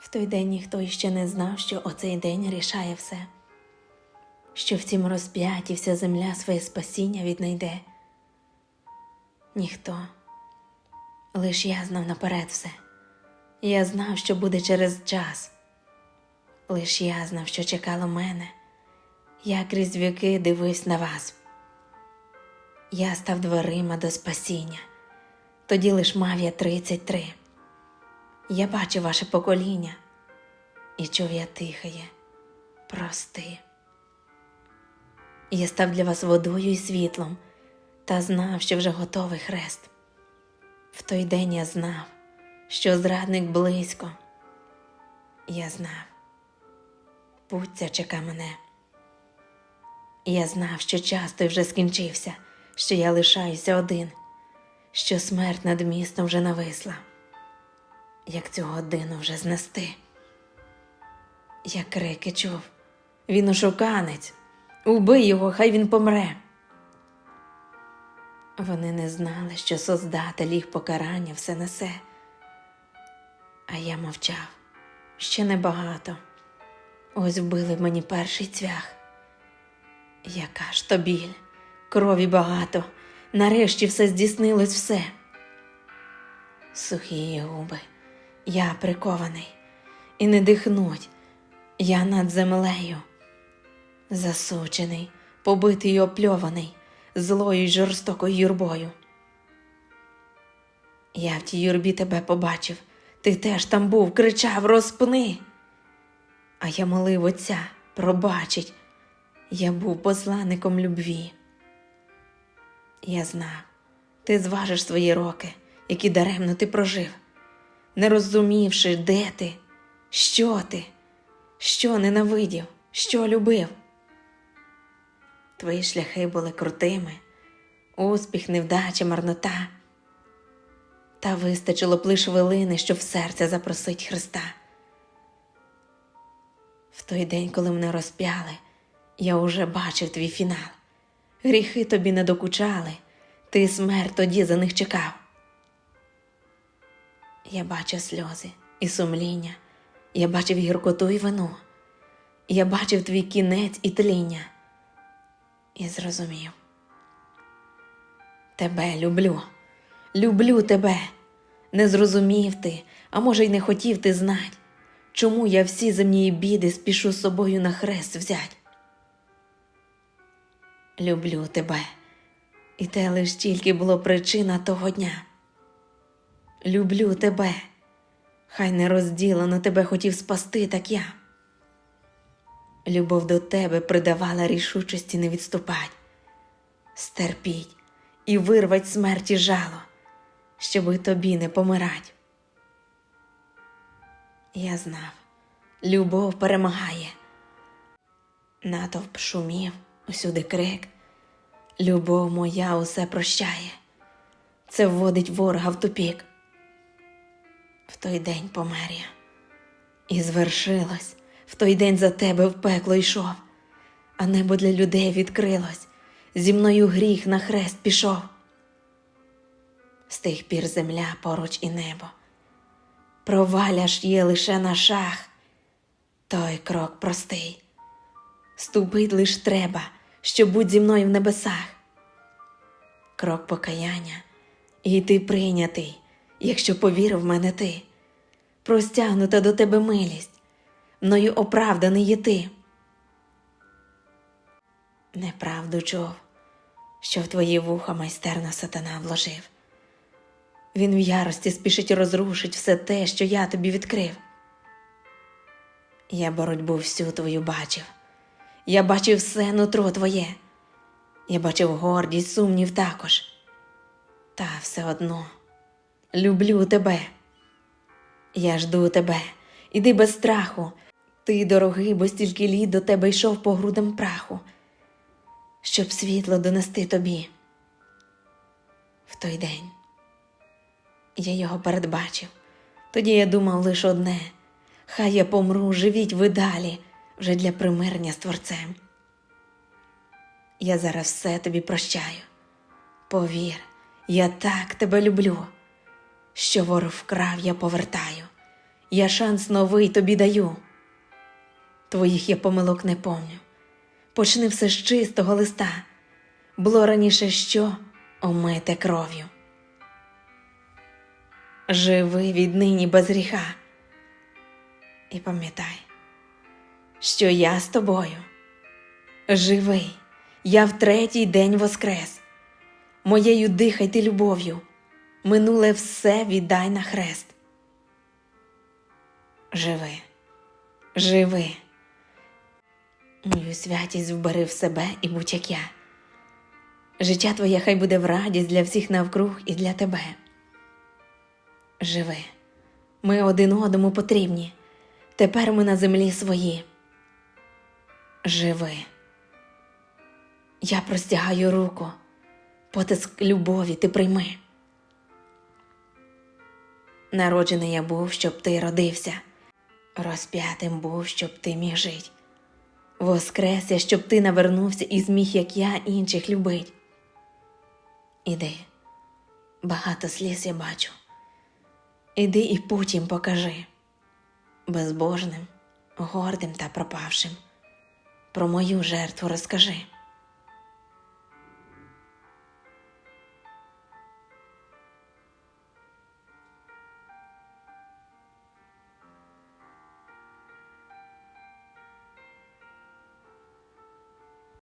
В той день ніхто іще не знав, що оцей день рішає все, що в цім розп'яті вся земля своє спасіння віднайде. Ніхто. Лиш я знав наперед все. Я знав, що буде через час. Лиш я знав, що чекало мене. Я крізь віки дивився на вас. Я став дверима до спасіння. Тоді лиш мав я тридцять три. Я бачив ваше покоління і чув я тихає, прости. Я став для вас водою і світлом та знав, що вже готовий хрест. В той день я знав, що зрадник близько. Я знав, путь ця чека мене. Я знав, що час той вже скінчився, що я лишаюся один, що смерть над містом вже нависла. Як цю годину вже знести? Я крики чув. Він ошуканець. Убий його, хай він помре. Вони не знали, що Создатель їх покарання все несе. А я мовчав ще небагато. Ось вбили мені перший цвях. Яка ж то біль, крові багато, нарешті все здійснилось все. Сухі губи, я прикований, і не дихнуть, я над землею, засучений, побитий і опльований, злою й жорстокою юрбою. Я в тій юрбі тебе побачив, ти теж там був, кричав розпни. А я молив отця, пробачить, я був посланником любві. Я знав, ти зважиш свої роки, які даремно ти прожив, не розумівши, де ти, що ти, що ненавидів, що любив. Твої шляхи були крутими, успіх, невдача, марнота. Та вистачило б лиш хвилини, щоб в серце запросить Христа. В той день, коли мене розп'яли, я уже бачив твій фінал. Гріхи тобі не докучали, ти смерть тоді за них чекав. Я бачив сльози і сумління, я бачив гіркоту і вину, я бачив твій кінець і тління, і зрозумів. Тебе люблю, люблю тебе. Не зрозумів ти, а може, й не хотів ти знать, чому я всі земні біди спішу з собою на хрест взять. Люблю тебе, і те лиш тільки було причина того дня. Люблю тебе, хай не розділено тебе хотів спасти, так я. Любов до тебе придавала рішучості не відступать, стерпіть і вирвать смерті жало, щоби тобі не помирать. Я знав, любов перемагає. Натовп шумів, усюди крик. Любов моя усе прощає. Це вводить ворога в тупік. В той день помер я. І звершилось, в той день за тебе в пекло йшов, а небо для людей відкрилось, зі мною гріх на хрест пішов. З тих пір земля поруч і небо. Проваля ж є лише на шах, той крок простий. Ступить лиш треба, щоб будь зі мною в небесах. Крок покаяння, і ти прийнятий, якщо повірив в мене ти, простягнута до тебе милість, мною оправданий є ти. Неправду чув, що в твої вуха майстерна сатана вложив. Він в ярості спішить розрушить все те, що я тобі відкрив. Я боротьбу всю твою бачив. Я бачив все нутро твоє. Я бачив гордість, сумнів також. Та все одно люблю тебе. Я жду тебе, іди без страху. Ти дорогий, бо стільки літ до тебе йшов по грудам праху, щоб світло донести тобі. В той день я його передбачив. Тоді я думав лише одне: хай я помру, живіть ви далі, вже для примирення з Творцем. Я зараз все тобі прощаю. Повір, я так тебе люблю, що ворог вкрав, я повертаю, я шанс новий тобі даю. Твоїх я помилок не помню. Почни все з чистого листа. Було раніше що омите кров'ю. Живи віднині без гріха. І пам'ятай, що я з тобою. Живий, я в третій день воскрес. Моєю дихай ти любов'ю, минуле все віддай на хрест. Живи, живи. Мою святість вбери в себе і будь як я. Життя твоє хай буде в радість для всіх навкруг і для тебе. Живи, ми один одному потрібні. Тепер ми на землі свої. Живи. Я простягаю руку, потиск любові ти прийми. Народжений я був, щоб ти родився, розп'ятим був, щоб ти міг жить. Воскрес я, щоб ти навернувся і зміг, як я, інших любить. Іди, багато сліз я бачу. Іди і путь їм покажи, безбожним, гордим та пропавшим. Про мою жертву розкажи.